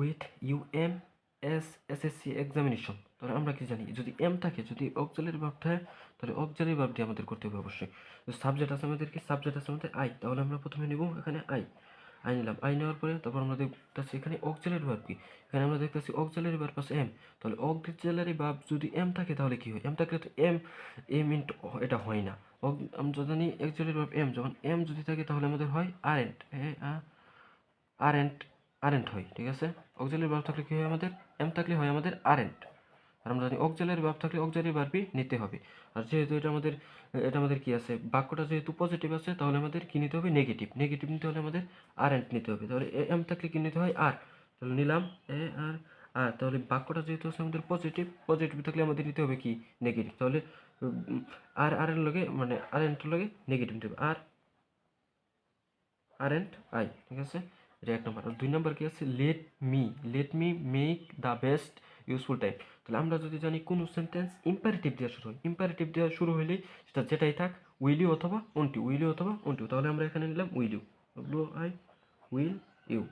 With you M S SSC examination তাহলে আমরা কি জানি? যদি এম থাকে, যদি অক্সিলারি ভাব থাকে, তাহলে অক্সিলারি ভার্বটি আমাদের করতে হবে অবশ্যই। সাবজেক্ট আছে আমাদের কি? সাবজেক্ট আছে আমাদের আই তাহলে আমরা প্রথমে নেব এখানে আই আই নিলাম। আই নেওয়ার পরে তারপর আমরা দেখতেছি এখানে অক্সিলারি ভার্ব কি? এখানে আমরা দেখতেছি অক্সিলারি ভার্ব আছে এম তাহলে অক্সিলারি ভার্ব যদি এম থাকে, তাহলে কি হয়? এম থাকলে তো এম এম ইন্টু এটা হয় না। আমরা জানি অক্সিলারি ভার্ব এম যখন এম যদি থাকে, তাহলে আমাদের হয় আরেন্ট আরেন্ট আরেন্ট হয়, ঠিক আছে? অক্সিলারি ভার্ব থাকলে কি হয় আমাদের? এম থাকলে হয় আমাদের আরেন্ট। আর আমরা জানি অক্সিলারি ভার্ব থাকলে অক্সিলারি ভার্বই নিতে হবে। আর যেহেতু এটা আমাদের এটা আমাদের কি আছে? বাক্যটা যেহেতু পজিটিভ আছে, তাহলে আমাদের কি নিতে হবে? নেগেটিভ নেগেটিভ নিতে হলে আমাদের আরেন্ট নিতে হবে। তাহলে এম থাকলে কি নিতে হয়? আর তাহলে নিলাম এ, আর আর। তাহলে বাক্যটা যেহেতু আছে আমাদের পজিটিভ পজিটিভ থাকলে আমাদের নিতে হবে কি? নেগেটিভ তাহলে আর আর এর লগে মানে আর এন্টের লগে নেগেটিভ নিতে হবে। আর আর এন্ড আই ঠিক আছে? এটা এক নম্বর। আর দুই নম্বর কি আছে let me let me make the best useful time তাহলে আমরা যদি জানি কোনো সেন্টেন্স ইম্পারেটিভ দেওয়া শুরু হয় ইম্পারেটিভ দেওয়া শুরু হইলে সেটা যেটাই থাক উইল ইউ অথবা অন্টি উইল ইউ অথবা অন্টি তাহলে আমরা এখানে নিলাম will you W I will you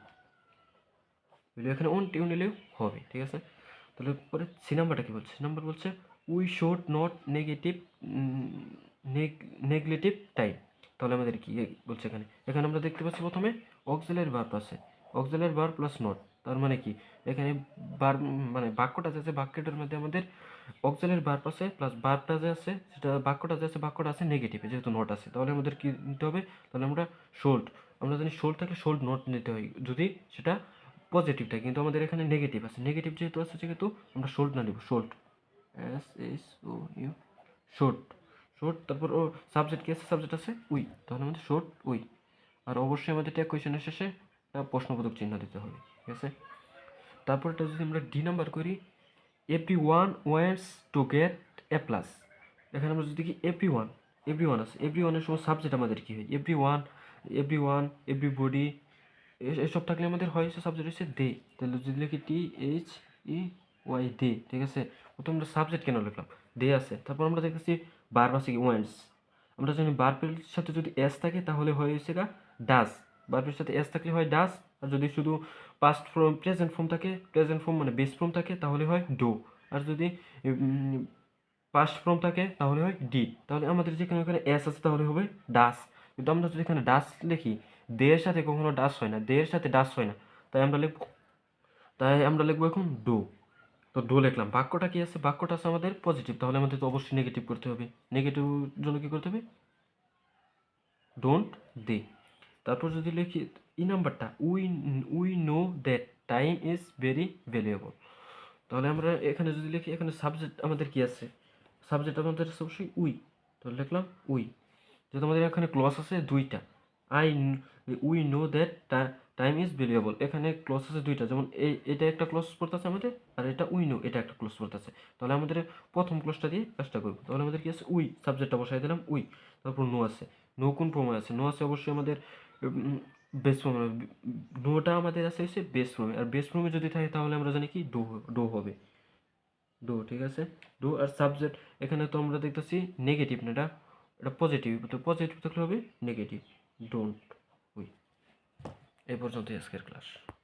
will you এখানে অন্টি নিলেও হবে, ঠিক আছে? তাহলে পরে সি নাম্বারটা কি বলছে? সি নাম্বার বলছে we should not negative neglect time তাহলে আমাদের কি বলছে এখানে? এখানে আমরা দেখতে পাচ্ছি প্রথমে অক্সিলারি ভার্ব আছে। অক্সিলারি ভার্ব প্লাস নট তার মানে কি? এখানে বার মানে বাক্যটা যে আছে, বাক্যটার মধ্যে আমাদের অক্সিলারি ভার্ব আছে প্লাস ভার্বটা যে আছে, সেটা বাক্যটা যে আছে, বাক্যটা আছে নেগেটিভে যেহেতু নট আছে। তাহলে আমাদের কি নিতে হবে? তাহলে আমরা শোল্ড আমরা জানি শোল্ড থাকলে শোল্ড নট নিতে হয়, যদি সেটা পজিটিভ থাকে কিন্তু আমাদের এখানে নেগেটিভ আছে। নেগেটিভ যেহেতু আছে যেহেতু আমরা শোল্ড না নিব। Should S S O U should short তারপর ও সাবজেক্ট কি আছে? সাবজেক্ট আছে উই। তাহলে আমাদের শোর্ট উই। আর অবশ্যই আমাদের ট্যাগ কোয়েশনের শেষে একটা প্রশ্নবোধক চিহ্ন দিতে হবে, ঠিক আছে? তারপর এটা যদি আমরা ডি নাম্বার করি everyone wants to get A plus এখানে আমরা যদি কি এভরি ওয়ান এভরি ওয়ান আছে। এভরি ওয়ানের সময় সাবজেক্ট আমাদের কী হয়? Everyone everyone everybody এসব থাকলে আমাদের হয় সে সাবজেক্ট হচ্ছে দে তাহলে যদি লিখি টি এইচ ই ওয়াই দে ঠিক আছে? প্রথম আমরা সাবজেক্ট কেন লিখলাম? দে আছে। তারপর আমরা দেখতেছি বার্ব আছে কি ওয়ান্টস আমরা জানি বার্বের সাথে যদি এস থাকে, তাহলে হয় গা ডাস বার্বের সাথে এস থাকলে হয় ডাস আর যদি শুধু পাস্ট ফর্ম প্রেজেন্ট ফর্ম থাকে প্রেজেন্ট ফর্ম মানে বেস ফর্ম থাকে, তাহলে হয় ডো আর যদি পাস্ট ফর্ম থাকে, তাহলে হয় ডি তাহলে আমাদের যেখানে ওখানে এস আছে, তাহলে হবে ডাস কিন্তু আমরা যদি এখানে ডাস লিখি দের সাথে কখনো ডাস হয় না দের সাথে ডাস হয় না। তাই আমরা লিখব, তাই আমরা লিখব এখন ডো তো ডো লিখলাম। বাক্যটা কি আছে? বাক্যটা আছে আমাদের পজিটিভ তাহলে আমাদের তো অবশ্যই নেগেটিভ করতে হবে। নেগেটিভ জন্য কি করতে হবে? ডোন্ট দে তারপর যদি লিখি ই নাম্বারটা we we know that time is very valuable তাহলে আমরা এখানে যদি লিখি, এখানে সাবজেক্ট আমাদের কি আছে? সাবজেক্ট আমাদের অবশ্যই উই তাহলে লিখলাম উই যেহেতু আমাদের এখানে ক্লস আছে দুইটা। I we know that time is valuable এখানে ক্লোজ আছে দুইটা। যেমন এই, এটা একটা ক্লস পড়তেছে আমাদের, আর এটা উই নো এটা একটা ক্লস পড়তেছে। তাহলে আমাদের প্রথম ক্লোজটা দিয়ে কাজটা করব। তাহলে আমাদের কি আছে? উই সাবজেক্টটা বসাই দিলাম উই তারপর নো আছে। নো কোন ফর্মে আছে? নো আছে অবশ্যই আমাদের বেস ফর্মে নোটা আমাদের আছে হচ্ছে বেস ফর্মে আর বেস ফর্মে যদি থাকে তাহলে আমরা জানি কি? ডো ডো হবে। ডো ঠিক আছে? ডো আর সাবজেক্ট এখানে তো আমরা দেখতেছি নেগেটিভ না, এটা এটা পজিটিভ তো পজিটিভ থাকলে হবে নেগেটিভ ডোন্ট এই পর্যন্তই আজকের ক্লাস।